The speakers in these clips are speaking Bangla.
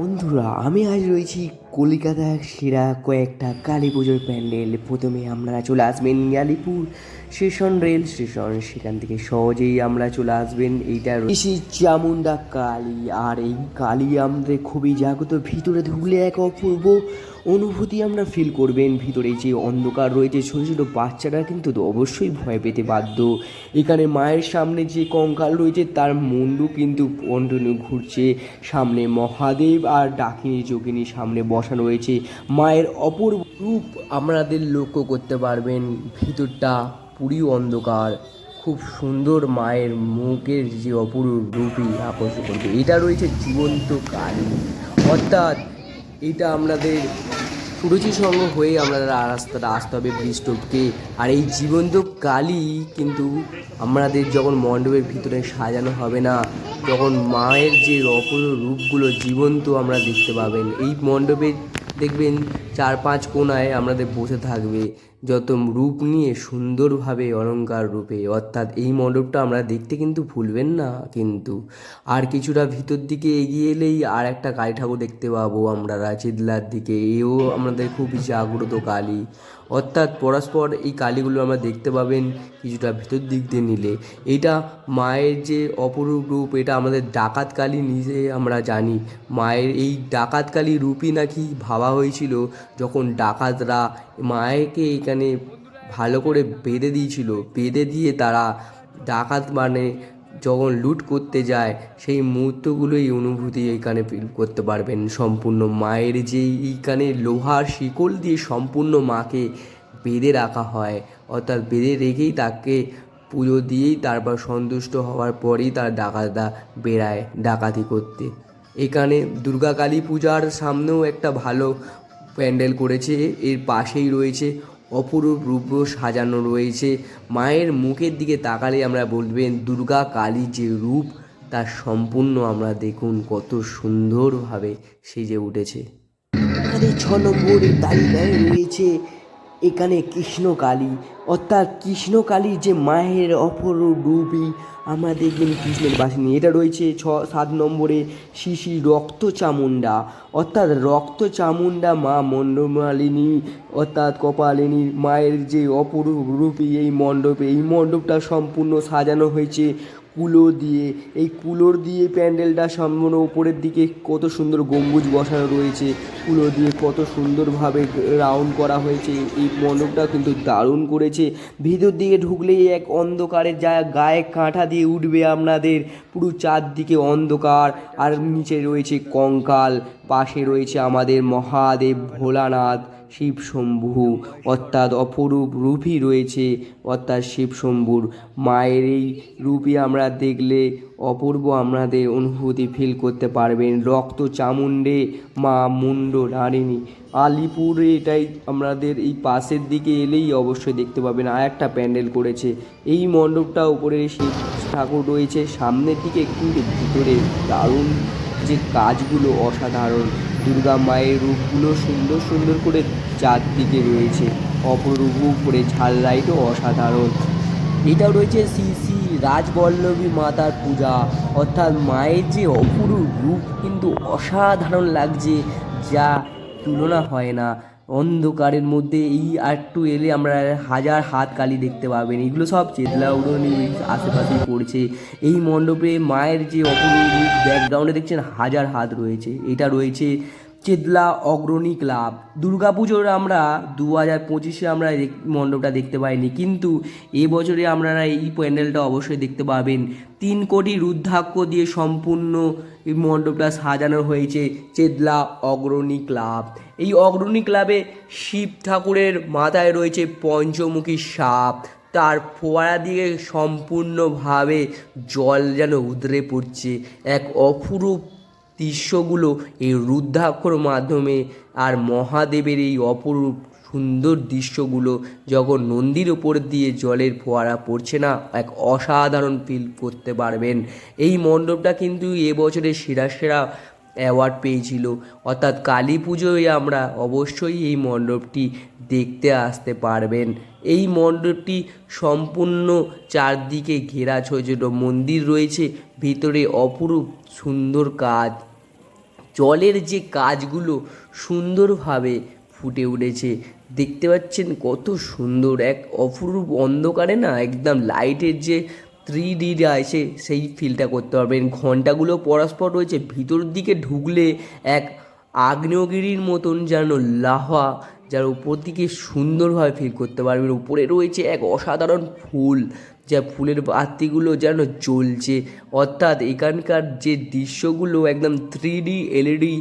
বন্ধুরা, আমি আজ রয়েছি কলিকাতার সেরা কয়েকটা কালী পুজোর প্যান্ডেল। প্রথমে আপনারা চলে আসবেন আলিপুর স্টেশন, রেল স্টেশন, সেখান থেকে সহজেই আমরা চলে আসবেন। এইটা রয়েছে চামুন্ডা কালী। আর এই কালী আমাদের খুবই জাগ্রত। ভিতরে ঢুকলে এক অপূর্ব অনুভূতি আমরা ফিল করবেন। ভিতরে যে অন্ধকার রয়েছে, ছোটো ছোটো বাচ্চারা কিন্তু অবশ্যই ভয় পেতে বাধ্য। এখানে মায়ের সামনে যে কঙ্কাল রয়েছে, তার মুন্ডু কিন্তু কন্টিনিউ ঘুরছে। সামনে মহাদেব আর ডাকিনী যোগিনী সামনে বসানো রয়েছে। মায়ের অপূর্ব রূপ আমাদের লক্ষ্য করতে পারবেন। ভিতরটা পুরী অন্ধকার, খুব সুন্দর মায়ের মুখের যে অপূর্ব রূপই আকর্ষণ করবে। এটা রয়েছে জীবন্ত কালী। অর্থাৎ এটা আমাদের সুরুচি সঙ্গ হয়ে আমরা রাস্তাটা আসতে হবে ব্রিজ আর এই জীবন্ত কালী কিন্তু আমাদের যখন মণ্ডপের ভিতরে সাজানো হবে না, তখন মায়ের যে অপূর্ব রূপগুলো জীবন্ত আমরা দেখতে পাবেন। এই মণ্ডপে দেখবেন চার পাঁচ কোনায় আমাদের বসে থাকবে। যত রূপ নিয়ে সুন্দরভাবে অলংকার রূপে, অর্থাৎ এই মণ্ডপটা আমরা দেখতে কিন্তু ভুলবেন না কিন্তু। আর কিছুটা ভিতর দিকে এগিয়ে এলেই আর একটা কালী ঠাকুর দেখতে পাবো আমরা রাচিদলার দিকে। এও আমাদের খুবই জাগ্রত কালী। অর্থাৎ পরস্পর এই কালীগুলো আমরা দেখতে পাবেন কিছুটা ভিতর দিক দিয়ে নিলে। এটা মায়ের যে অপরূপ রূপ, এটা আমাদের ডাকাত কালী নিজে আমরা জানি। মায়ের এই ডাকাত কালী রূপই নাকি ভাবা হয়েছিল। যখন ডাকাতরা মায়েকে এখানে ভালো করে বেঁধে দিয়েছিল, বেঁধে দিয়ে তারা ডাকাত মানে যখন লুট করতে যায়, সেই মুহূর্তগুলোই অনুভূতি এখানে ফিল করতে পারবেন। সম্পূর্ণ মায়ের যে এইখানে লোহার শিকল দিয়ে সম্পূর্ণ মাকে বেঁধে রাখা হয়। অর্থাৎ বেঁধে রেখেই তাকে পুজো দিয়েই তারপর সন্তুষ্ট হওয়ার পরেই তার ডাকাতরা বেড়ায় ডাকাতি করতে। এখানে দুর্গা কালী পূজার সামনেও একটা ভালো প্যান্ডেল করেছে, এর পাশেই রয়েছে, অপরূপ রূপ সাজানো রয়েছে। মায়ের মুখের দিকে তাকালে আমরা বলবেন, দুর্গা কালী যে রূপ, তার সম্পূর্ণ আমরা দেখুন কত সুন্দরভাবে সেজে উঠেছে। আমাদের ছ দাঁড়িয়ে রয়েছে এখানে কৃষ্ণকালী। অর্থাৎ কৃষ্ণকালীর যে মায়ের অপরূপ আমরা দেখবেন কৃষ্ণের বাসিনী এটা রয়েছে ছ, সাত নম্বরে শিশি রক্ত চামুন্ডা অর্থাৎ রক্ত চামুন্ডা মা মণ্ডমালিনী অর্থাৎ কপালিনী মায়ের যে অপরূপ রূপী এই মণ্ডপে। এই মণ্ডপটা সম্পূর্ণ সাজানো হয়েছে কুলো দিয়ে, এই কুলোর দিয়ে প্যান্ডেলটা সম্পূর্ণ উপরের দিকে কত সুন্দর গম্বুজ বসানো রয়েছে। কুলো দিয়ে কত সুন্দরভাবে রাউন্ড করা হয়েছে। এই মণ্ডপটা কিন্তু দারুণ করেছে। ভিতর দিকে ঢুকলেই এক অন্ধকারের যা গায়ে কাঁটা দিয়ে উঠবে আপনাদের। পুরো চারদিকে অন্ধকার। আর নিচে রয়েছে কঙ্কাল, পাশে রয়েছে আমাদের মহাদেব ভোলানাথ। শিব শম্ভু অর্থাৎ অপরূপ রূপই রয়েছে, অর্থাৎ শিব শম্ভুর মায়ের এই রূপই আমরা দেখলে অপূর্ব আমাদের অনুভূতি ফিল করতে পারবেন। রক্ত চামুণ্ডে মা মুন্ড নারিণী আলিপুরে এটাই আমাদের এই পাশের দিকে এলেই অবশ্যই দেখতে পাবেন। আর একটা প্যান্ডেল করেছে। এই মণ্ডপটা উপরে শিব ঠাকুর রয়েছে। সামনের দিকে কিন্তু ভিতরে দারুণ যে কাজগুলো অসাধারণ। দুর্গা মায়ের রূপগুলো সুন্দর সুন্দর করে চারদিকে রয়েছে। অপরূপ করে ঝাল লাইটও অসাধারণ। এটাও রয়েছে শ্রী শ্রী রাজবল্লভী মাতার পূজা। অর্থাৎ মায়ের যে অপরূপ রূপ কিন্তু অসাধারণ লাগছে যা তুলনা হয় না। অন্ধকারের মধ্যে এই আটটু এলে আমরা হাজার হাত কালি দেখতে পাবেন। এগুলো সব চেতলা উড়নি আশেপাশে পড়ছে। এই মণ্ডপে মায়ের যে অপরূপ ব্যাকগ্রাউন্ডে দেখছেন হাজার হাত রয়েছে। এটা রয়েছে চেতলা অগ্রণী ক্লাব। দুর্গাপুজোর আমরা দু হাজার পঁচিশে আমরা মণ্ডপটা দেখতে পাইনি। কিন্তু এবছরে আপনারা এই প্যান্ডেলটা অবশ্যই দেখতে পাবেন। তিন কোটি রুদ্রাক্ষ দিয়ে সম্পূর্ণ মণ্ডপটা সাজানো হয়েছে চেতলা অগ্রণী ক্লাব। এই অগ্রণী ক্লাবে শিব ঠাকুরের মাথায় রয়েছে পঞ্চমুখী সাপ। তার ফোয়ারা দিয়ে সম্পূর্ণভাবে জল যেন উদরে পড়ছে। এক অপরূপ দৃশ্যগুলো এই রুদ্রাক্ষর মাধ্যমে আর মহাদেবের এই অপরূপ সুন্দর দৃশ্যগুলো যখন নন্দীর ওপর দিয়ে জলের ফোয়ারা পড়ছে না, এক অসাধারণ ফিল করতে পারবেন। এই মণ্ডপটা কিন্তু এবছরের সেরা সেরা অ্যাওয়ার্ড পেয়েছিল। অর্থাৎ কালী পুজোয় আমরা অবশ্যই এই মণ্ডপটি দেখতে আসতে পারবেন। এই মণ্ডপটি সম্পূর্ণ চারদিকে ঘেরা ছোট ছোট মন্দির রয়েছে। ভিতরে অপরূপ সুন্দর কাজ জলের যে কাজগুলো সুন্দরভাবে ফুটে উঠেছে। দেখতে পাচ্ছেন কত সুন্দর, এক অপরূপ অন্ধকারে না একদম লাইটের যে থ্রি ডি আছে, সেই ফিলটা করতে পারবেন। ঘন্টাগুলো পরস্পর রয়েছে, ভিতর দিকে ঢুকলে এক আগ্নেয়গিরির মতন যেন লাহা, যার উপর দিকে সুন্দরভাবে ফিল করতে পারবেন। উপরে রয়েছে এক অসাধারণ ফুল। যা ফুলের বাতিগুলো যেন জ্বলছে। অর্থাৎ এখানকার যে দৃশ্যগুলো একদম থ্রি ডি এলইডি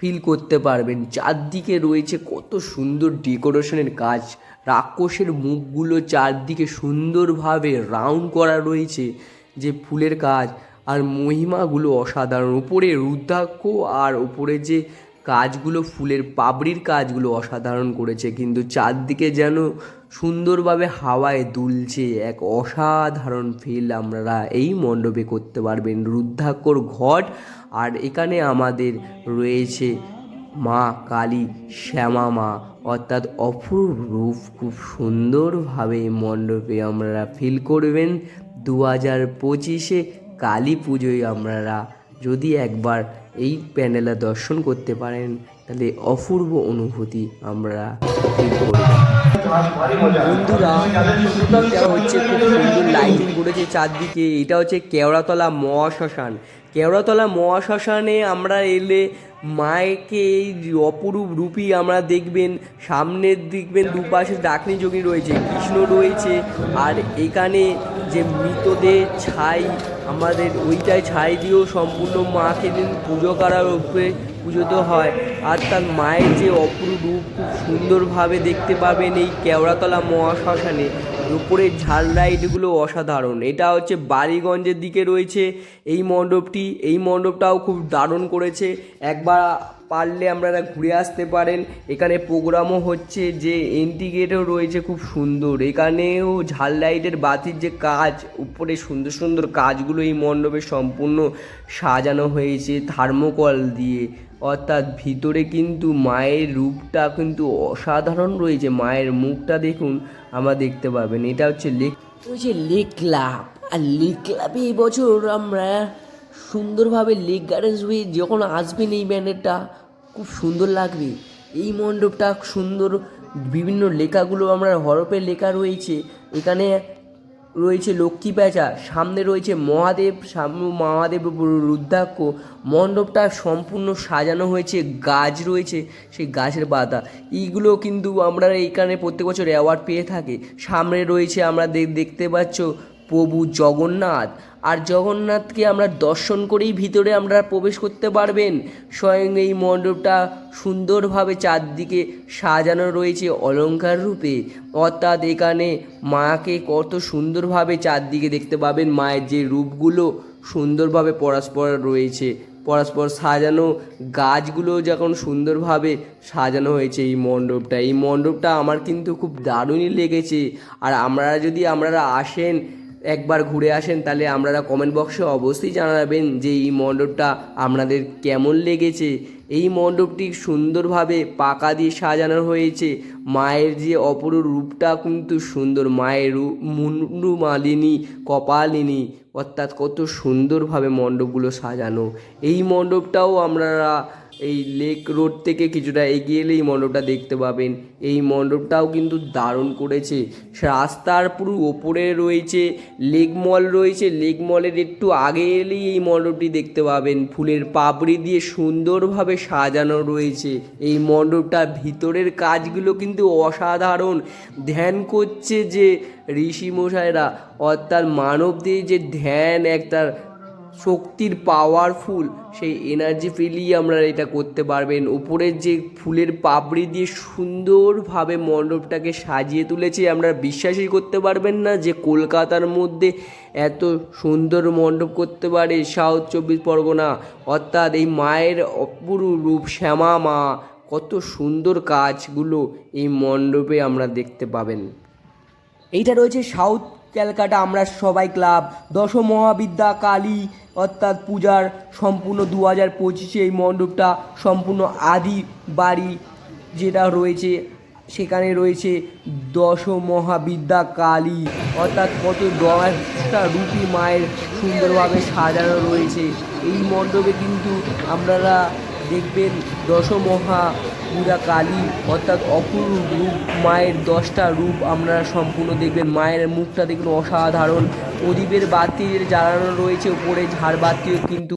ফিল করতে পারবেন। চারদিকে রয়েছে কত সুন্দর ডেকোরেশনের কাজ। রাক্ষসের মুখগুলো চারদিকে সুন্দরভাবে রাউন্ড করা রয়েছে যে ফুলের কাজ। আর মহিমাগুলো অসাধারণ। উপরে রুদ্রাক্ষ আর উপরে যে কাজগুলো, ফুলের পাবড়ির কাজগুলো অসাধারণ করেছে, কিন্তু চারদিকে যেন সুন্দরভাবে হাওয়ায় দুলছে এক অসাধারণ ফিল আমরা এই মণ্ডপে করতে পারবেন। রুদ্রাক্ষর ঘট, আর এখানে আমাদের রয়েছে মা কালী শ্যামা মা, অর্থাৎ অপূর্ব রূপ, খুব সুন্দরভাবে মণ্ডপে আমরা ফিল করবেন। দু হাজার পঁচিশে কালী পুজোয় আপনারা যদি একবার এই প্যানেলে দর্শন করতে পারেন, তাহলে অপূর্ব অনুভূতি আমরা বন্ধুরা হচ্ছে খুব সুন্দর লাইটিং করেছে চারদিকে। এটা হচ্ছে কেওড়াতলা মহাশ্মশান। কেওড়াতলা মহাশ্মশানে আমরা এলে মায়েকে এই অপরূপ রূপী আমরা দেখবেন, সামনের দেখবেন দুপাশে ডাকনি যোগী রয়েছে, কৃষ্ণ রয়েছে, আর এখানে যে মৃতদের ছাই, আমাদের ওইটাই ছাই দিয়েও সম্পূর্ণ মাকে দিন পুজো করার উপরে পুজোতে হয়। আর তার মায়ের যে অপরূপ রূপ খুব সুন্দরভাবে দেখতে পাবেন এই কেওড়াতলা মহাশ্মশানে। উপরের ঝাল লাইটগুলো অসাধারণ। এটা হচ্ছে বালিগঞ্জের দিকে রয়েছে এই মণ্ডপটি। এই মণ্ডপটাও খুব দারুণ করেছে। একবার পারলে আপনারা ঘুরে আসতে পারেন। এখানে প্রোগ্রামও হচ্ছে যে এন্ট্রি গেটও রয়েছে খুব সুন্দর। এখানেও ঝাল লাইটের বাতির যে কাজ, উপরে সুন্দর সুন্দর কাজগুলো এই মণ্ডপে সম্পূর্ণ সাজানো হয়েছে থার্মোকল দিয়ে। অর্থাৎ ভিতরে কিন্তু মায়ের রূপটা কিন্তু অসাধারণ রয়েছে। মায়ের মুখটা দেখুন, আমরা দেখতে পাবেন। এটা হচ্ছে লেক হচ্ছে লেক ক্লাব আর লেক ক্লাবে এই বছর আমরা সুন্দরভাবে লেক গার্ডেন্স হয়ে যখন আসবেন এই ব্যানারটা, খুব সুন্দর লাগবে। এই মণ্ডপটা সুন্দর, বিভিন্ন লেখাগুলো আমরা হরপে লেখা রয়েছে। এখানে রয়েছে লক্ষ্মী প্যাঁচা সামনে রয়েছে মহাদেব, সামনে মহাদেব রুদ্রাক্ষ, মণ্ডপটা সম্পূর্ণ সাজানো হয়েছে, গাছ রয়েছে, সেই গাছের পাতা। এইগুলো কিন্তু আমরা এইখানে প্রত্যেক বছর অ্যাওয়ার্ড পেয়ে থাকি। সামনে রয়েছে আমরা দেখতে পাচ্ছ প্রভু জগন্নাথ। আর জগন্নাথকে আমরা দর্শন করেই ভিতরে আমরা প্রবেশ করতে পারবেন। স্বয়ং এই মণ্ডপটা সুন্দরভাবে চারদিকে সাজানো রয়েছে অলংকার রূপে। অর্থাৎ এখানে মাকে কত সুন্দরভাবে চারদিকে দেখতে পাবেন। মায়ের যে রূপগুলো সুন্দরভাবে পরস্পর রয়েছে। পরস্পর সাজানো গাছগুলো যখন সুন্দরভাবে সাজানো হয়েছে এই মণ্ডপটা। এই মণ্ডপটা আমার কিন্তু খুব দারুণই লেগেছে। আর আমরা যদি আপনারা আসেন একবার ঘুরে আসেন, তাহলে আপনারা কমেন্ট বক্সে অবশ্যই জানাবেন যে এই মণ্ডপটা আপনাদের কেমন লেগেছে। এই মণ্ডপটি সুন্দরভাবে পাকা দিয়ে সাজানো হয়েছে। মায়ের যে অপরূপ রূপটা কিন্তু সুন্দর, মায়ের মুন্ডু মালিনী, কপালিনী, অর্থাৎ কত সুন্দরভাবে মণ্ডপগুলো সাজানো। এই মণ্ডপটাও আপনারা এই লেক রোড থেকে কিছুটা এগিয়ে এলেই মণ্ডপটা দেখতে পাবেন। এই মণ্ডপটাও কিন্তু দারুণ করেছে। রাস্তার পুরো ওপরে রয়েছে লেক মল রয়েছে। লেক মলের একটু আগে এলেই এই মণ্ডপটি দেখতে পাবেন। ফুলের পাপড়ি দিয়ে সুন্দরভাবে সাজানো রয়েছে। এই মণ্ডপটার ভিতরের কাজগুলো কিন্তু অসাধারণ। ধ্যান করছে যে ঋষি মশাইরা, অর্থাৎ মানবদের যে ধ্যান, একটা শক্তির পাওয়ারফুল সেই এনার্জি ফিলিয়ে আমরা এটা করতে পারবেন। উপরের যে ফুলের পাপড়ি দিয়ে সুন্দরভাবে মণ্ডপটাকে সাজিয়ে তুলেছে আমরা বিশ্বাসই করতে পারবেন না যে কলকাতার মধ্যে এত সুন্দর মণ্ডপ করতে পারে সাউথ চব্বিশ পরগনা। অর্থাৎ এই মায়ের অপূর্ব রূপ শ্যামা মা, কত সুন্দর কাজগুলো এই মণ্ডপে আমরা দেখতে পাবেন। এইটা রয়েছে সাউথ ক্যালকাটা আমরা সবাই ক্লাব। দশ মহাবিদ্যা কালী অর্থাৎ পূজার সম্পূর্ণ দু হাজার পঁচিশে এই মণ্ডপটা সম্পূর্ণ আদি বাড়ি যেটা রয়েছে, সেখানে রয়েছে দশ মহাবিদ্যা কালী। অর্থাৎ কত দশটা রূপী মায়ের সুন্দরভাবে সাজানো রয়েছে। এই মণ্ডপে কিন্তু আপনারা দেখবেন দশমহা পূজা কালী অর্থাৎ অপূর্ব রূপ, মায়ের দশটা রূপ আপনারা সম্পূর্ণ দেখবেন। মায়ের মুখটা দেখবেন অসাধারণ। প্রদীপের বাতি জ্বালানো রয়েছে উপরে ঝাড়বাতিও কিন্তু